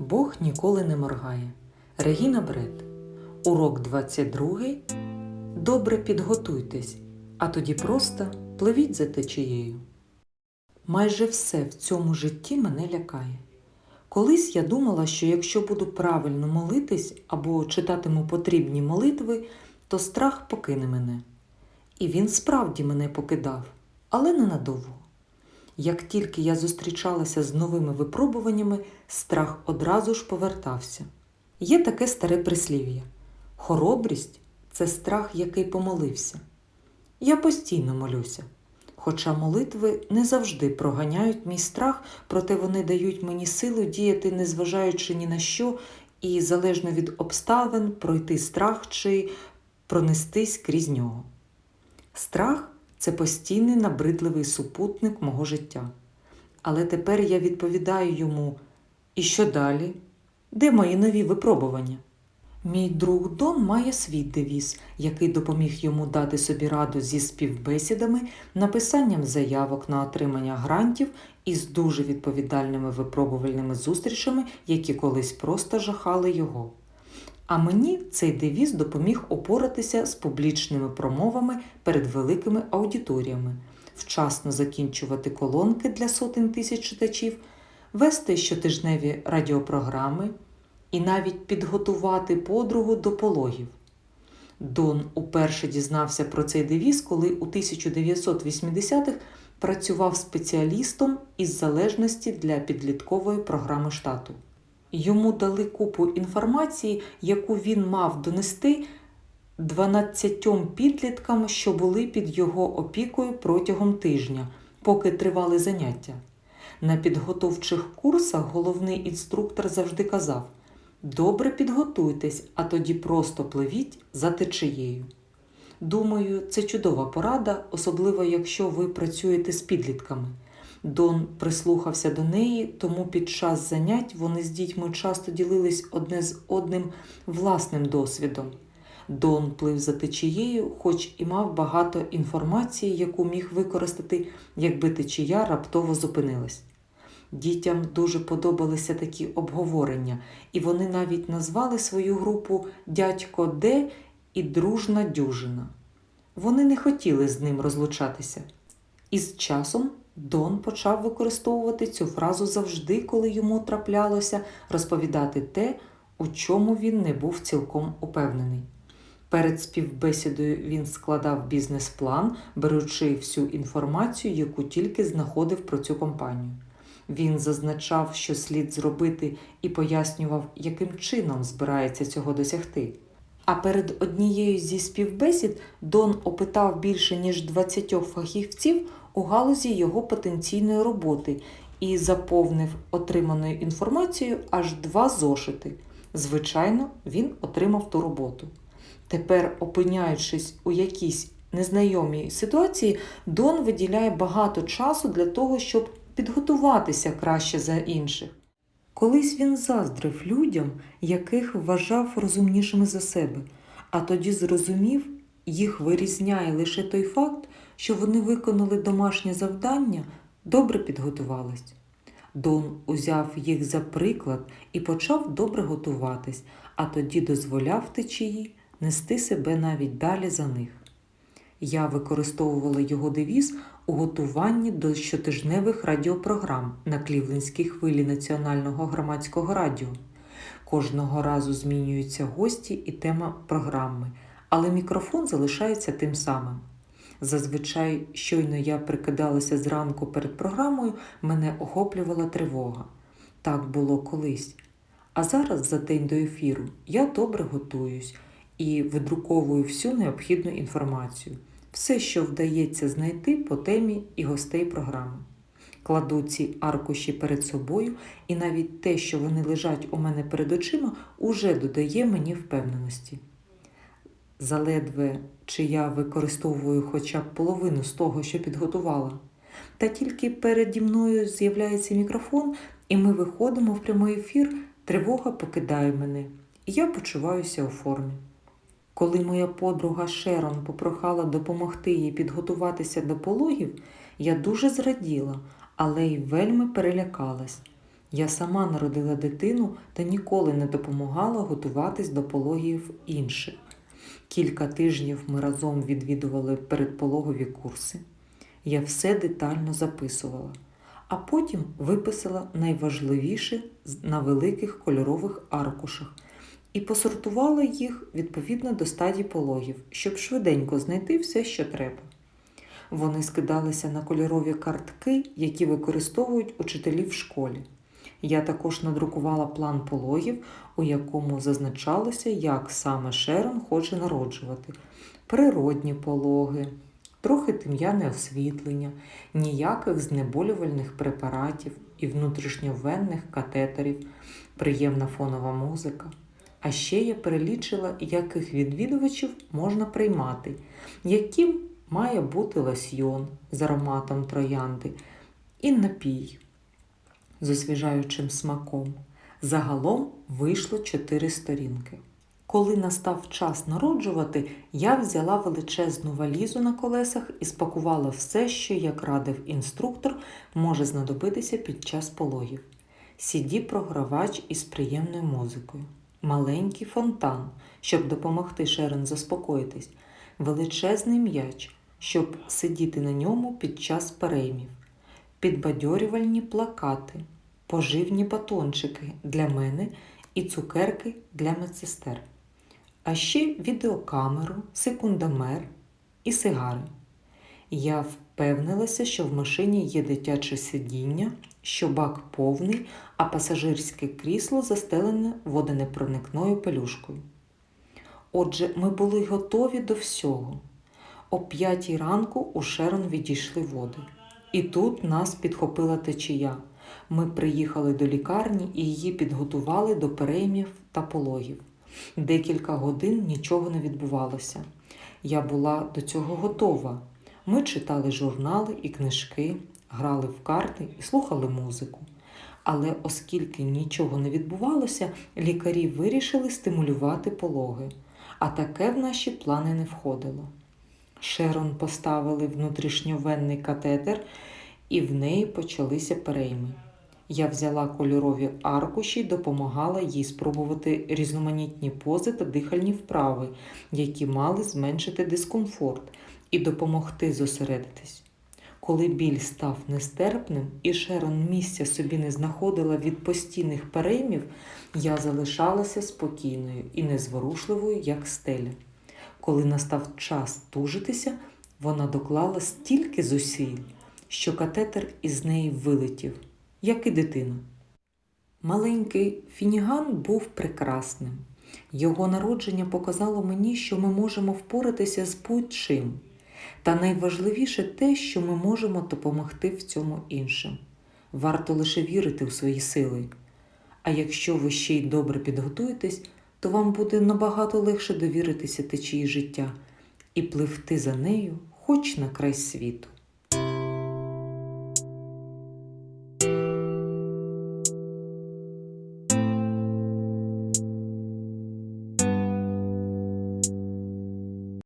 Бог ніколи не моргає. Регіна Бред. Урок 22. Добре підготуйтесь, а тоді просто пливіть за течією. Майже все в цьому житті мене лякає. Колись я думала, що якщо буду правильно молитись або читатиму потрібні молитви, то страх покине мене. І він справді мене покидав, але ненадовго. Як тільки я зустрічалася з новими випробуваннями, страх одразу ж повертався. Є таке старе прислів'я: хоробрість це страх, який помолився. Я постійно молюся. Хоча молитви не завжди проганяють мій страх, проте вони дають мені силу діяти, незважаючи ні на що, і залежно від обставин пройти страх чи пронестись крізь нього. Страх це постійний набридливий супутник мого життя. Але тепер я відповідаю йому: і що далі? Де мої нові випробування? Мій друг Дон має свій девіз, який допоміг йому дати собі раду зі співбесідами, написанням заявок на отримання грантів і з дуже відповідальними випробувальними зустрічами, які колись просто жахали його. А мені цей девіз допоміг опоратися з публічними промовами перед великими аудиторіями, вчасно закінчувати колонки для сотень тисяч читачів, вести щотижневі радіопрограми і навіть підготувати подругу до пологів. Дон уперше дізнався про цей девіз, коли у 1980-х працював спеціалістом із залежності для підліткової програми штату. Йому дали купу інформації, яку він мав донести 12 підліткам, що були під його опікою протягом тижня, поки тривали заняття. На підготовчих курсах головний інструктор завжди казав: добре підготуйтесь, а тоді просто пливіть за течією. Думаю, це чудова порада, особливо якщо ви працюєте з підлітками. Дон прислухався до неї, тому під час занять вони з дітьми часто ділились одне з одним власним досвідом. Дон плив за течією, хоч і мав багато інформації, яку міг використати, якби течія раптово зупинилась. Дітям дуже подобалися такі обговорення, і вони навіть назвали свою групу Дядько Де і Дружна дюжина. Вони не хотіли з ним розлучатися. І з часом Дон почав використовувати цю фразу завжди, коли йому траплялося розповідати те, у чому він не був цілком упевнений. Перед співбесідою він складав бізнес-план, беручи всю інформацію, яку тільки знаходив про цю компанію. Він зазначав, що слід зробити, і пояснював, яким чином збирається цього досягти. А перед однією зі співбесід Дон опитав більше ніж 20 фахівців у галузі його потенційної роботи і заповнив отриманою інформацією аж два зошити. Звичайно, він отримав ту роботу. Тепер, опиняючись у якійсь незнайомій ситуації, Дон виділяє багато часу для того, щоб підготуватися краще за інших. Колись він заздрив людям, яких вважав розумнішими за себе, а тоді зрозумів, їх вирізняє лише той факт, що вони виконали домашнє завдання, добре підготувались. Дон узяв їх за приклад і почав добре готуватись, а тоді дозволяв течії нести себе навіть далі за них. Я використовувала його девіз у готуванні до щотижневих радіопрограм на Клівлендській хвилі Національного громадського радіо. Кожного разу змінюються гості і тема програми, але мікрофон залишається тим самим. Зазвичай, щойно я прикидалася зранку перед програмою, мене охоплювала тривога. Так було колись. А зараз, за день до ефіру, я добре готуюсь і видруковую всю необхідну інформацію, все, що вдається знайти по темі і гостей програми. Кладу ці аркуші перед собою, і навіть те, що вони лежать у мене перед очима, уже додає мені впевненості. Заледве чи я використовую хоча б половину з того, що підготувала. Та тільки переді мною з'являється мікрофон, і ми виходимо в прямий ефір, тривога покидає мене, і я почуваюся у формі. Коли моя подруга Шерон попрохала допомогти їй підготуватися до пологів, я дуже зраділа, але й вельми перелякалась. Я сама народила дитину та ніколи не допомагала готуватись до пологів інших. Кілька тижнів ми разом відвідували передпологові курси. Я все детально записувала, а потім виписала найважливіше на великих кольорових аркушах і посортувала їх відповідно до стадій пологів, щоб швиденько знайти все, що треба. Вони скидалися на кольорові картки, які використовують учителі в школі. Я також надрукувала план пологів, у якому зазначалося, як саме Шерон хоче народжувати: природні пологи, трохи тим'яне освітлення, ніяких знеболювальних препаратів і внутрішньовенних катетерів, приємна фонова музика. А ще я перелічила, яких відвідувачів можна приймати, яким має бути лосьйон з ароматом троянди і напій з освіжаючим смаком. Загалом вийшло чотири сторінки. Коли настав час народжувати, я взяла величезну валізу на колесах і спакувала все, що, як радив інструктор, може знадобитися під час пологів. CD-програвач із приємною музикою, маленький фонтан, щоб допомогти Шерон заспокоїтись, величезний м'яч, щоб сидіти на ньому під час переймів, підбадьорювальні плакати, поживні батончики для мене і цукерки для медсестер, а ще відеокамеру, секундомер і сигари. Я впевнилася, що в машині є дитяче сидіння, що бак повний, а пасажирське крісло застелене водонепроникною пелюшкою. Отже, ми були готові до всього. О п'ятій ранку у Шерон відійшли води. І тут нас підхопила течія. Ми приїхали до лікарні і її підготували до переймів та пологів. Декілька годин нічого не відбувалося. Я була до цього готова. Ми читали журнали і книжки, грали в карти і слухали музику. Але оскільки нічого не відбувалося, лікарі вирішили стимулювати пологи, а таке в наші плани не входило. Шерон поставили внутрішньовенний катетер, і в неї почалися перейми. Я взяла кольорові аркуші й допомагала їй спробувати різноманітні пози та дихальні вправи, які мали зменшити дискомфорт і допомогти зосередитись. Коли біль став нестерпним і Шерон місця собі не знаходила від постійних переймів, я залишалася спокійною і незворушливою, як стеля. Коли настав час тужитися, вона доклала стільки зусиль, що катетер із неї вилетів, як і дитина. Маленький Фініган був прекрасним. Його народження показало мені, що ми можемо впоратися з будь-чим. Та найважливіше те, що ми можемо допомогти в цьому іншим. Варто лише вірити у свої сили. А якщо ви ще й добре підготуєтесь, то вам буде набагато легше довіритися течії життя і пливти за нею хоч на край світу.